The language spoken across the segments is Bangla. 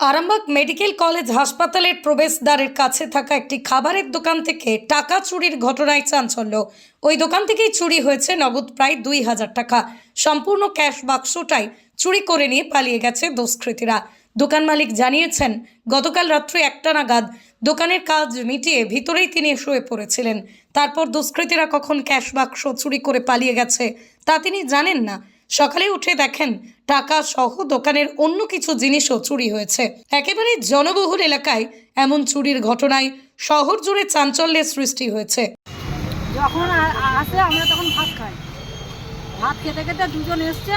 আরামবাগ মেডিকেল কলেজ হাসপাতালের প্রবেশদ্বারের কাছে থাকা একটি খাবারের দোকান থেকে টাকা চুরির ঘটনায় চাঞ্চল্য। ওই দোকান থেকেই চুরি হয়েছে নগদ প্রায় দুই হাজার টাকা। সম্পূর্ণ ক্যাশ বাক্সটাই চুরি করে নিয়ে পালিয়ে গেছে দুষ্কৃতীরা। দোকান মালিক জানিয়েছেন, গতকাল রাত্রে একটা নাগাদ দোকানের কাজ মিটিয়ে ভিতরেই তিনি শুয়ে পড়েছিলেন। তারপর দুষ্কৃতীরা কখন ক্যাশ বাক্স চুরি করে পালিয়ে গেছে তা তিনি জানেন না। সকালে উঠে দেখেন টাকা সহ দোকানের অন্য কিছু জিনিসও চুরি হয়েছে। একেবারে জনবহুল এলাকায় এমন চুরির ঘটনায় শহর জুড়ে চাঞ্চল্যের সৃষ্টি হয়েছে। যখন আসে আমরা তখন ভাত খাই। ভাত খেতে খেতে দুজন এসছে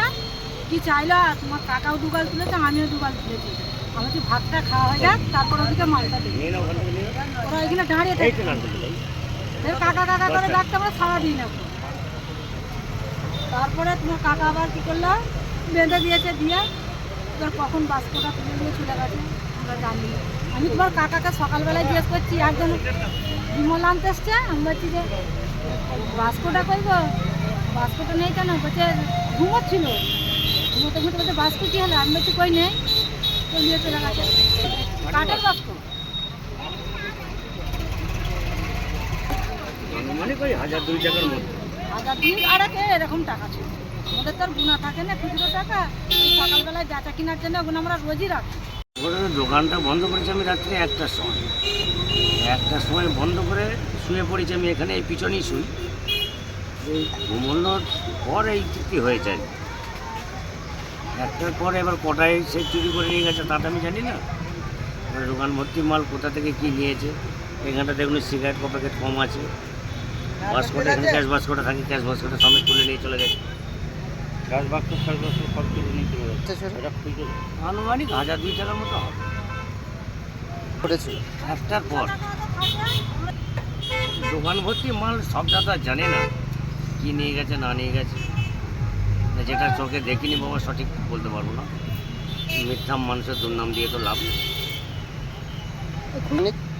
কি চাইলো তোমার কাকাও দুগাল তুলেছে আমিও দুগাল তুলেছি। আমি বলছি ভাতটা খাওয়া হয়ে যাক তারপর ওদিকে মালটা দিই। ওরা এখানে দাঁড়িয়ে থাকে। কাকা কাকা করে ডাকতে আমরা সারা দিই না তারপরে তোমার কাকা আবার কি করল? বেঁধে দিয়েছে দিয়ে এবার কখন বাস্কটা তুলে নিয়ে চলে গেছে আমরা জানি আমি তোমার কাকাকে সকালবেলায় জিজ্ঞেস করছি একজন বিমল আনতে এসছে? আমি বলছি যে বাস্কটা কইব বাস্কটা নেই কেন? বলছে ঘুমোচ্ছিল। ঘুমোতে ঘুমোতে বলছে বাস্ক কী হলো? আমি বলছি কই নেই। তো নিয়ে চলে গেছে। কাঠের বাস্ক? আনুমানিক ওই হাজার দুই টাকার মধ্যে। হাজার দিন আর এরকম টাকা ছিল। আমাদের তো আর গুণা থাকে না খুচরো টাকা সকালবেলায় বেচা কেনার জন্য ওগুলো আমরা রোজই রাখি। দোকানটা বন্ধ করেছি আমি রাত্রে একটার সময়। একটার সময় বন্ধ করে শুয়ে পড়েছি আমি এখানে এই পিছনেই শুই। এই ঘুমোনোর পর এই চুক্তি হয়ে যায়। একটার পর এবার কটায় সে চুরি করে নিয়ে গেছে তাটা আমি জানি না। দোকান ভর্তি মাল কোথা থেকে কি নিয়েছে এখানটা দেখুন সিগারেট প্যাকেট কম আছে। বাস্কটা এখানে ক্যাশ বাস্কটা থাকে ক্যাশ বাস্কটা সমেত তুলে নিয়ে চলে গেছে। ক্যাশ বাক্স ক্যাশ বাক্স সব কিছু নিয়ে চলে এটা খুঁজে আনুমানিক হাজার দুই টাকার মতো হবে। ঘটেছিল একটার পর। দোকান ভর্তি মাল সব দাদা জানে না কি নিয়ে গেছে না নিয়ে গেছে। যেটা চোখে দেখিনি বাবা সঠিক বলতে পারব না। মিথ্যা মানুষের দুর্নাম দিয়ে তো লাভ নেই।